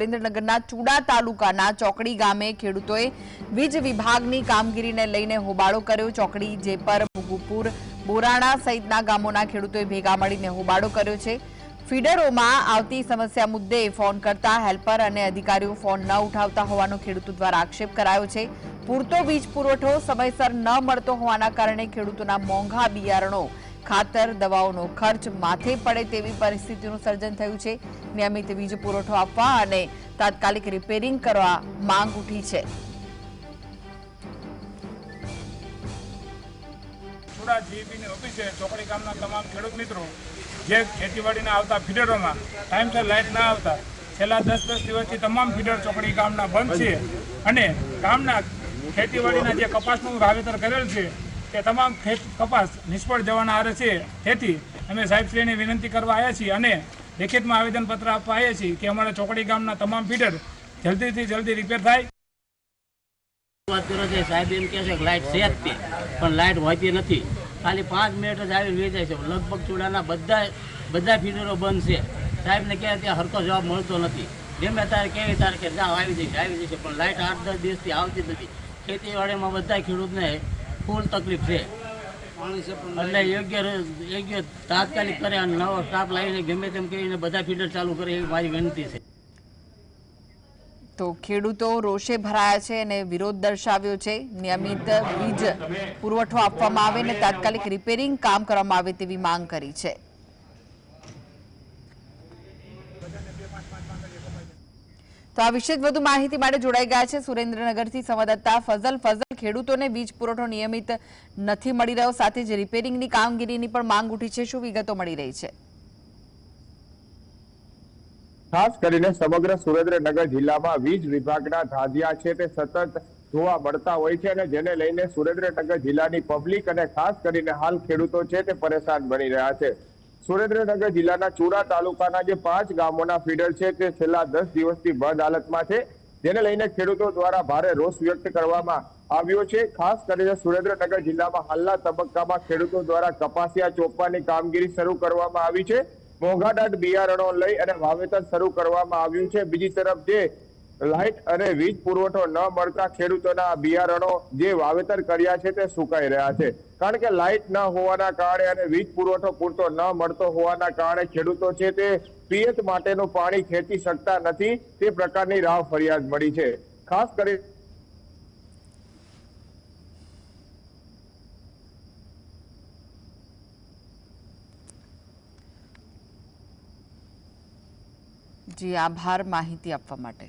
સુરેન્દ્રનગરના ચુડા તાલુકાના ચોકડી ગામે ખેડૂતોએ વીજ વિભાગની કામગીરીને લઈને હોબાળો કર્યો. ચોકડી જેપર ભુગુપુર બોરાણા સહિતના ગામોના ખેડૂતોએ ભેગા મળીને હોબાળો કર્યો છે. ફીડરોમાં આવતી સમસ્યા મુદ્દે ફોન કરતા હેલ્પર અને અધિકારીઓ ફોન ન ઉઠાવતા હોવાનો ખેડૂતો દ્વારા આક્ષેપ કરાયો છે. પૂરતો વીજ પુરવઠો સમયસર ન મળતો હોવાના કારણે ખેડૂતોના મોંઘા બિયારણો ખાતર, દવાઓનો ખર્ચ માથે પડે તેવી પરિસ્થિતિનું સર્જન થયું છે. નિયમિત વીજ પુરવઠો આપવા અને તાત્કાલિક રિપેરિંગ કરવા માંગ ઉઠી છે. સુડા જીબીની ઓફિસે ચોકડી ગામના તમામ ખેડૂત મિત્રો જે ખેતીવાડીના આવતા ફીડરોમાં ટાઈમસર લાઇટ ના આવતા, છેલ્લા દસ દસ દિવસથી તમામ ફીડર ચોકડી ગામના બંધ છે. અને ગામના ખેતીવાડીના જે કપાસનું વાવેતર કરેલ છે તે તમામ કપાસ નિષ્ફળ જવાના આરે છે. તેથી અમે સાહેબશ્રીને વિનંતી કરવા આવ્યા છીએ અને લેખિતમાં આવેદનપત્ર આપવા આવ્યા છીએ કે અમારા ચોકડી ગામના તમામ ફીડર જલ્દીથી જલ્દી રિપેર થાય. વાત કરો છે, સાહેબ એમ કહે છે કે લાઇટ છે જ તે, પણ લાઇટ હોતી નથી. ખાલી પાંચ મિનિટ જ આવી વેચાય છે. લગભગ ચૂડાના બધા બધા ફીડરો બંધ છે. સાહેબને કહે ત્યાં હરકો જવાબ મળતો નથી. ગમે તારે કેવી તારીખે જાઓ આવી જશે આવી જશે, પણ લાઇટ આઠ દસ દિવસથી આવતી નથી. ખેતીવાડીમાં બધા ખેડૂતને ફૂલ તકલીફ છે. એટલે યોગ્ય યોગ્ય તાત્કાલિક કરે અને નવો સ્ટાફ લાવીને ગમે તેમ કરીને બધા ફીડર ચાલુ કરે એવી મારી વિનંતી છે. તો ખેડૂતો રોષે ભરાયા છે અને વિરોધ દર્શાવ્યો છે. નિયમિત વીજ પુરવઠો આપવામાં આવે અને તાત્કાલિક રિપેરિંગ કામ કરવામાં આવે તેવી માંગ કરી છે. તો આ વિશે વધુ માહિતી માટે જોડાઈ ગયા છે સુરેન્દ્રનગરથી સંવાદદાતા ફઝલ. ફઝલ, ખેડૂતોને વીજ પુરવઠો નિયમિત નથી મળી રહ્યો, સાથે જ રિપેરિંગની કામગીરીની પણ માંગ ઉઠી છે. શું વિગતો મળી રહી છે? ખાસ કરીને સમગ્ર સુરેન્દ્રનગર જિલ્લામાં વીજ વિભાગના ધાધિયા છે તે સતત જોવા મળતા હોય છે અને જેને લઈને સુરેન્દ્રનગર જિલ્લાની પબ્લિક અને ખાસ કરીને હાલ ખેડૂતો છે તે પરેશાન બની રહ્યા છે. સુરેન્દ્રનગર જિલ્લાના ચુડા તાલુકાના જે પાંચ ગામોના ફીડર છે તે છેલ્લા દસ દિવસથી બંધ હાલતમાં છે. જેને લઈને ખેડૂતો દ્વારા ભારે રોષ વ્યક્ત કરવામાં આવ્યો છે. ખાસ કરીને સુરેન્દ્રનગર જિલ્લામાં હાલના તબક્કામાં ખેડૂતો દ્વારા કપાસિયા ચોપવાની કામગીરી શરૂ કરવામાં આવી છે. મોંઘાદાટ બિયારણો લઈ અને વાવેતર શરૂ કરવામાં આવ્યું છે. બીજી તરફ જે લાઇટ અને વીજ પુરવઠો ન મળતા ખેડૂતોના બિયારણો જે વાવેતર કર્યા છે તે સુકાઈ રહ્યા છે. કારણ કે લાઇટ ન હોવાના કારણે અને વીજ પુરવઠો પૂરતો ન મળતો હોવાના કારણે ખેડૂતો છે તે પિયત માટેનું પાણી ખેંચી શકતા નથી. તે પ્રકારની રાહ ફરિયાદ મળી છે. ખાસ કરી જી, આભાર માહિતી આપવા માટે.